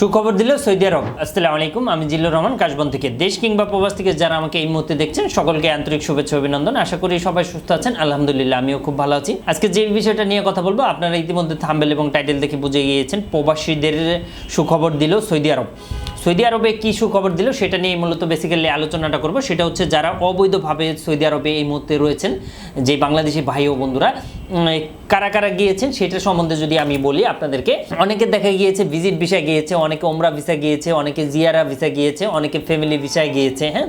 সুখবর দিল সৌদি আরব। আসসালামু আলাইকুম, আমি জিল্লুর রহমান, কাশবন থেকে দেশ কিংবা প্রবাস থেকে যারা আমাকে এই মুহূর্তে দেখছেন, সকলকে আন্তরিক শুভেচ্ছা, অভিনন্দন। আশা করি সবাই সুস্থ আছেন। আলহামদুলিল্লাহ, আমিও খুব ভালো আছি। আজকে যে বিষয়টা নিয়ে কথা বলব, আপনারা ইতিমধ্যে থাম্বেল এবং টাইটেল দেখে বুঝে গিয়েছেন, প্রবাসীদের সুখবর দিল সৌদি আরব। সৌদি আরবে কি সুখবর দিল সেটা নিয়ে মূলত বেসিক্যালি আলোচনাটা করব। সেটা হচ্ছে যারা অবৈধভাবে সৌদি আরবে এই মুহূর্তে রয়েছেন, যে বাংলাদেশি ভাই ও বন্ধুরা কারা কারা গিয়েছেন সেটা সম্বন্ধে যদি আমি বলি আপনাদেরকে। অনেকে দেখা গিয়েছে ভিজিট ভিসা গিয়েছে, অনেকে ওমরা ভিসা গিয়েছে, অনেকে জিয়ারা ভিসা গিয়েছে, অনেকে ফ্যামিলি ভিসায় গিয়েছে হ্যাঁ?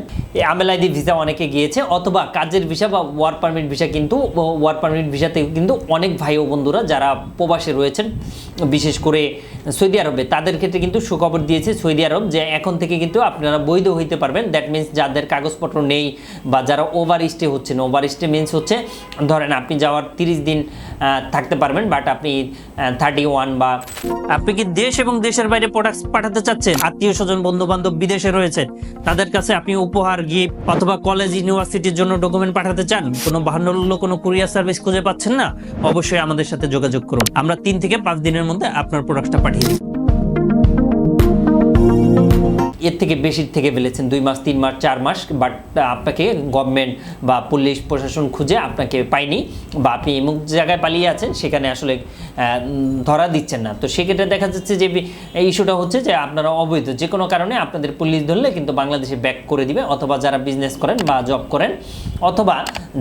আমেলাইদি ভিসা অনেকে গিয়েছে, অথবা কাজের ভিসা বা ওয়ার্ক পারমিট ভিসা কিন্তু ওয়ার্ক পারমিট ভিসাতে কিন্তু অনেক ভাই ও বন্ধুরা যারা প্রবাসে রয়েছেন বিশেষ করে সৌদি আরবে, তাদের ক্ষেত্রে কিন্তু সুখবর দিয়েছে সৌদি আরব যে এখন থেকে কিন্তু আপনারা বৈধ হইতে পারবেন। দ্যাট মিন্স যাদের কাগজপত্র নেই বা যারা ওভার স্টে হচ্ছেন ওভার স্টে মিন্স হচ্ছে, ধরেন আপনি যাওয়ার তিরিশ দিন থাকতে পারবেন বাট আপনি থার্টি ওয়ান বা আপনি কি দেশ এবং দেশের বাইরে প্রোডাক্ট পাঠাতে চাচ্ছেন? আত্মীয় স্বজন বন্ধু বান্ধব বিদেশে রয়েছেন তাদের কাছে আপনি উপহার গিফট অথবা কলেজ ইউনিভার্সিটির জন্য ডকুমেন্ট পাঠাতে চান? কোনো বাহান্ন কোনো কুরিয়ার সার্ভিস খুঁজে পাচ্ছেন না? অবশ্যই আমাদের সাথে যোগাযোগ করুন। আমরা তিন থেকে পাঁচ দিনের মধ্যে আপনার প্রোডাক্টটা পাঠিয়ে দিই এর থেকে বেশির থেকে ফেলেছেন, দুই মাস, তিন মাস, চার মাস বাট আপনাকে গভর্নমেন্ট বা পুলিশ প্রশাসন খুঁজে আপনাকে পায়নি বা আপনি এমন জায়গায় পালিয়ে আছেন সেখানে আসলে ধরা দিচ্ছেন না। তো সেক্ষেত্রে দেখা যাচ্ছে যে ইস্যুটা হচ্ছে যে আপনারা অবৈধ। যে কোনো কারণে আপনাদের পুলিশ ধরলে কিন্তু বাংলাদেশে ব্যাক করে দিবে, অথবা যারা বিজনেস করেন বা জব করেন, অথবা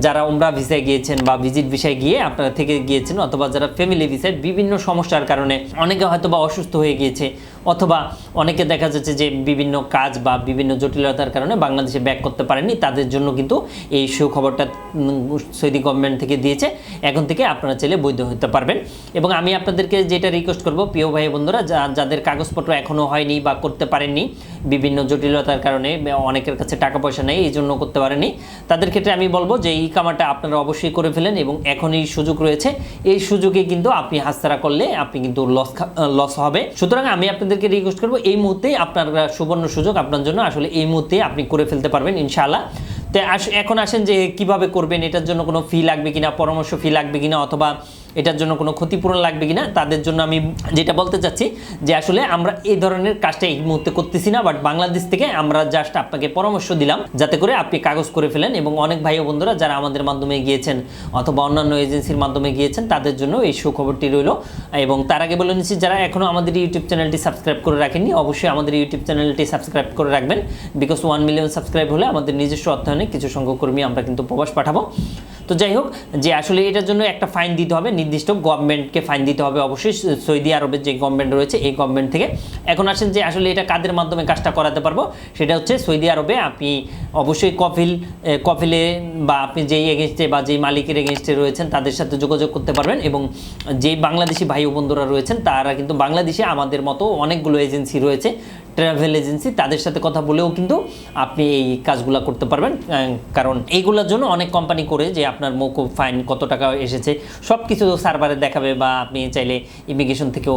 যারা ওমরা ভিসায় গিয়েছেন বা ভিজিট ভিসায় গিয়ে আপনারা থেকে গিয়েছেন, অথবা যারা ফ্যামিলি ভিসায় বিভিন্ন সমস্যার কারণে অনেকে হয়তো বা অসুস্থ হয়ে গিয়েছে, অথবা অনেকে দেখা যাচ্ছে যে বিভিন্ন কাজ বা বিভিন্ন জটিলতার কারণে বাংলাদেশে ব্যাক করতে পারেনি তাদের জন্য কিন্তু এই সুখবরটা সৌদি গভর্নমেন্ট থেকে দিয়েছে। এখন থেকে আপনারা চাইলে বৈধ হতে পারবেন। এবং আমি আপনাদেরকে যেটা রিকোয়েস্ট করব, প্রিয় ভাই বন্ধুরা যাদের কাগজপত্র এখনও হয়নি বা করতে পারেননি, বিভিন্ন জটিলতার কারণে অনেকের কাছে টাকা পয়সা নেই, এই জন্য করতে পারেনি তাদের ক্ষেত্রে আমি বলব যে এই কামাটা আপনারা অবশ্যই করে ফেলেন এবং এখনই সুযোগ রয়েছে। এই সুযোগে কিন্তু আপনি হাতছাড়া করলে আপনি কিন্তু লস লস হবে। সুতরাং আমি আপনাদেরকে রিকোয়েস্ট করব, এই মুহূর্তে আপনার সুবর্ণ সুযোগ আপনার জন্য। আসলে এই মুহূর্তে আপনি করে ফেলতে পারবেন ইনশাআল্লাহ। তো এখন আসেন যে কীভাবে করবেন, এটার জন্য কোনো ফি লাগবে কিনা, পরামর্শ ফি লাগবে কিনা, অথবা এটার জন্য কোনো ক্ষতিপূরণ লাগবে কিনা, তাদের জন্য আমি যেটা বলতে চাচ্ছি যে আসলে আমরা এই ধরনের কাজটা এই মুহূর্তে করতেছি না বাট বাংলাদেশ থেকে আমরা জাস্ট আপনাকে পরামর্শ দিলাম যাতে করে আপনি কাগজ করে ফেলেন এবং অনেক ভাই বন্ধুরা যারা আমাদের মাধ্যমে গিয়েছেন অথবা অন্যান্য এজেন্সির মাধ্যমে গিয়েছেন, তাদের জন্য এই সুখবরটি রইল। এবং তার আগে বলে নিচ্ছি, যারা এখনও আমাদের ইউটিউব চ্যানেলটি সাবস্ক্রাইব করে রাখেননি, অবশ্যই আমাদের ইউটিউব চ্যানেলটি সাবস্ক্রাইব করে রাখবেন বিকজ ওয়ান মিলিয়ন সাবস্ক্রাইব হলে আমাদের নিজস্ব অর্থায়নে কিছু সংখ্যক কর্মী আমরা কিন্তু প্রবাস পাঠাবো। তো যাই হোক, যে আসলে এটার জন্য একটা ফাইন দিতে হবে, নির্দিষ্ট গভর্নমেন্টকে ফাইন দিতে হবে অবশ্যই, সৌদি আরবের যে গভর্নমেন্ট রয়েছে, এই গভর্নমেন্ট থেকে। এখন আসেন যে আসলে এটা কাদের মাধ্যমে কাজটা করাতে পারব, সেটা হচ্ছে সৌদি আরবে আপনি অবশ্যই কফিল কফিলে বা আপনি যেই এগেনস্টে বা যেই মালিকের এগেনস্টে রয়েছেন, তাদের সাথে যোগাযোগ করতে পারবেন এবং যেই বাংলাদেশি ভাই বন্ধুরা রয়েছেন, তারা কিন্তু বাংলাদেশে আমাদের মতো অনেকগুলো এজেন্সি রয়েছে ট্রাভেল এজেন্সি তাদের সাথে কথা বলেও কিন্তু আপনি এই কাজগুলো করতে পারবেন কারণ এইগুলোর জন্য অনেক কোম্পানি করে যে আপনার মৌকুব ফাইন কত টাকা এসেছে সব কিছু সার্ভারে দেখাবে বা আপনি চাইলে ইমিগ্রেশন থেকেও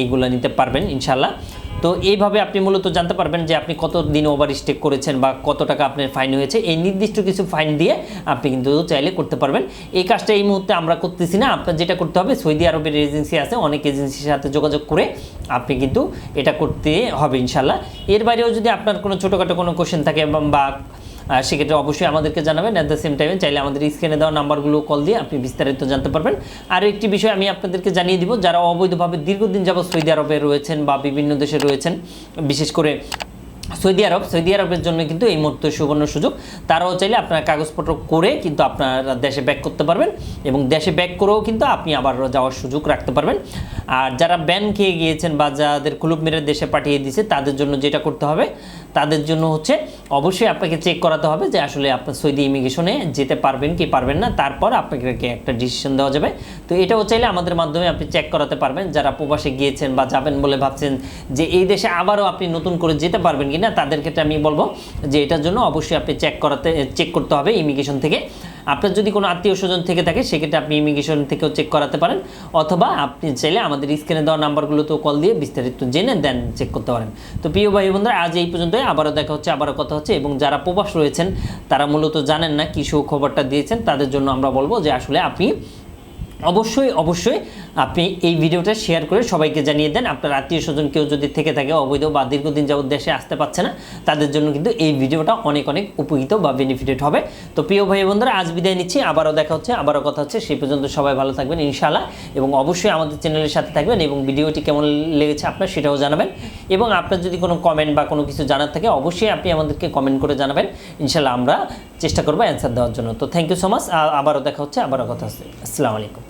এইগুলো নিতে পারবেন ইনশাল্লাহ তো এইভাবে আপনি মূলত জানতে পারবেন যে আপনি কত দিন ওভার স্টেক করেছেন বা কত টাকা আপনার ফাইন হয়েছে, এই নির্দিষ্ট কিছু ফাইন দিয়ে আপনি কিন্তু চাইলে করতে পারবেন। এই কাজটা এই মুহূর্তে আমরা করতেছি না, আপনার যেটা করতে হবে সৌদি আরবের এজেন্সি আছে, অনেক এজেন্সির সাথে যোগাযোগ করে আপনি কিন্তু এটা করতে হবে ইনশাল্লাহ এর বাইরেও যদি আপনার কোনো ছোটোখাটো কোনো কোশ্চেন থাকে বা- সেক্ষেত্রে অবশ্যই আমাদেরকে জানাবেন অ্যাট দ্য সেম টাইমে চাইলে আমাদের স্ক্রিনে দেওয়া নাম্বারগুলো কল দিয়ে আপনি বিস্তারিত জানতে পারবেন। আর একটি বিষয় আমি আপনাদেরকে জানিয়ে দিব, যারা অবৈধভাবে দীর্ঘদিন যাবৎ সৌদি আরবে রয়েছেন বা বিভিন্ন দেশে রয়েছেন, বিশেষ করে সৌদি আরব, সৌদি আরবের জন্য কিন্তু এই মুহূর্তে সুবর্ণ সুযোগ। তারাও চাইলে আপনার কাগজপত্র করে কিন্তু আপনারা দেশে ব্যাক করতে পারবেন এবং দেশে ব্যাক করেও কিন্তু আপনি আবার যাওয়ার সুযোগ রাখতে পারবেন। আর যারা ব্যান খেয়ে গিয়েছেন বা যাদের কুলুপ মেরে দেশে পাঠিয়ে দিয়েছে, তাদের জন্য যেটা করতে হবে তাদের জন্য হচ্ছে অবশ্যই আপনাকে চেক করাতে হবে যে আসলে আপনার সৌদি ইমিগ্রেশনে যেতে পারবেন কি পারবেন না। তারপর আপনাকে একটা ডিসিশন দেওয়া যাবে। তো এটাও চাইলে আমাদের মাধ্যমে আপনি চেক করাতে পারবেন। যারা প্রবাসে গিয়েছেন বা যাবেন বলে ভাবছেন যে এই দেশে আবারও আপনি নতুন করে যেতে পারবেন কি না তাদের ক্ষেত্রে আমি বলব যে এটার জন্য অবশ্যই আপনি চেক করাতে চেক করতে হবে ইমিগ্রেশন থেকে। আপনার যদি কোনো আত্মীয় স্বজন থেকে থাকে, সেক্ষেত্রে আপনি ইমিগ্রেশন থেকেও চেক করাতে পারেন। অথবা আপনি চাইলে আমাদের স্ক্রিনে দেওয়া নাম্বারগুলোতেও কল দিয়ে বিস্তারিত জেনে দেন চেক করতে পারেন। তো প্রিয় ভাই বন্ধুরা আজ এই পর্যন্তই। আবারও দেখা হচ্ছে, আবারও কথা হচ্ছে এবং যারা প্রবাস রয়েছেন, তারা মূলত জানেন না কি খবরটা দিয়েছেন। তাদের জন্য আমরা বলব যে আসলে আপনি অবশ্যই অবশ্যই আপনি এই ভিডিওটা শেয়ার করে সবাইকে জানিয়ে দেন। আপনার আত্মীয় স্বজন কেউ যদি থেকে থাকে, অবৈধ বা দীর্ঘদিন যাবত দেশে আসতে পারছে না, তাদের জন্য কিন্তু এই ভিডিওটা অনেক অনেক উপকৃত বা বেনিফিটেড হবে। তো প্রিয় ভাই বন্ধুরা আজ বিদায় নিচ্ছি। আবারও দেখা হচ্ছে, আবারও কথা হচ্ছে। সেই পর্যন্ত সবাই ভালো থাকবেন, ইনশাআল্লাহ। এবং অবশ্যই আমাদের চ্যানেলের সাথে থাকবেন এবং ভিডিওটি কেমন লেগেছে আপনার সেটাও জানাবেন। এবং আপনার যদি কোনো কমেন্ট বা কোনো কিছু জানার থাকে, অবশ্যই আপনি আমাদেরকে কমেন্ট করে জানাবেন। ইনশাআল্লাহ আমরা চেষ্টা করব অ্যান্সার দেওয়ার জন্য। তো থ্যাংক ইউ সো মাচ আবারও দেখা হচ্ছে, আবারও কথা হচ্ছে। আসসালামু আলাইকুম।